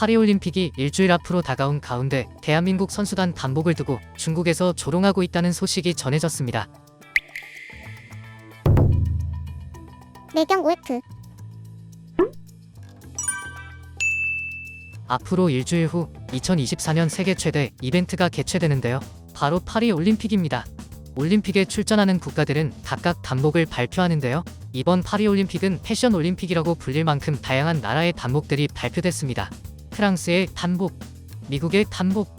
파리올림픽이 일주일 앞으로 다가온 가운데 대한민국 선수단 단복을 두고 중국에서 조롱하고 있다는 소식이 전해졌습니다. 내경 OF 앞으로 일주일 후 2024년 세계 최대 이벤트가 개최되는데요. 바로 파리 올림픽입니다. 올림픽에 출전하는 국가들은 각각 단복을 발표하는데요. 이번 파리 올림픽은 패션 올림픽이라고 불릴 만큼 다양한 나라의 단복들이 발표됐습니다. 프랑스의 단복, 미국의 단복,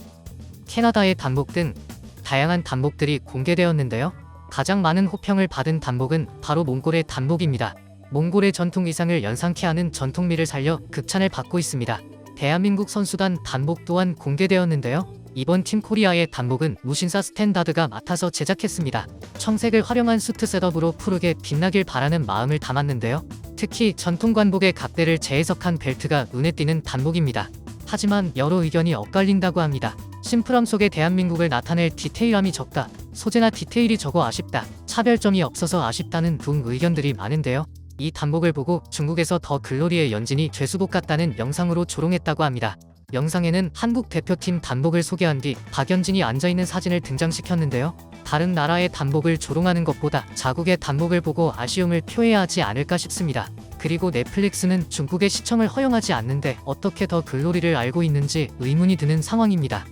캐나다의 단복 등 다양한 단복들이 공개되었는데요. 가장 많은 호평을 받은 단복은 바로 몽골의 단복입니다. 몽골의 전통 의상을 연상케 하는 전통미를 살려 극찬을 받고 있습니다. 대한민국 선수단 단복 또한 공개되었는데요. 이번 팀 코리아의 단복은 무신사 스탠다드가 맡아서 제작했습니다. 청색을 활용한 수트 셋업으로 푸르게 빛나길 바라는 마음을 담았는데요. 특히 전통 관복의 각대를 재해석한 벨트가 눈에 띄는 단복입니다. 하지만 여러 의견이 엇갈린다고 합니다. 심플함 속에 대한민국을 나타낼 디테일함이 적다. 소재나 디테일이 적어 아쉽다. 차별점이 없어서 아쉽다는 등 의견들이 많은데요. 이 단복을 보고 중국에서 더 글로리의 연진이 죄수복 같다는 영상으로 조롱했다고 합니다. 영상에는 한국 대표팀 단복을 소개한 뒤 박연진이 앉아있는 사진을 등장시켰는데요. 다른 나라의 단복을 조롱하는 것보다 자국의 단복을 보고 아쉬움을 표해야 하지 않을까 싶습니다. 그리고 넷플릭스는 중국의 시청을 허용하지 않는데 어떻게 더 글로리를 알고 있는지 의문이 드는 상황입니다.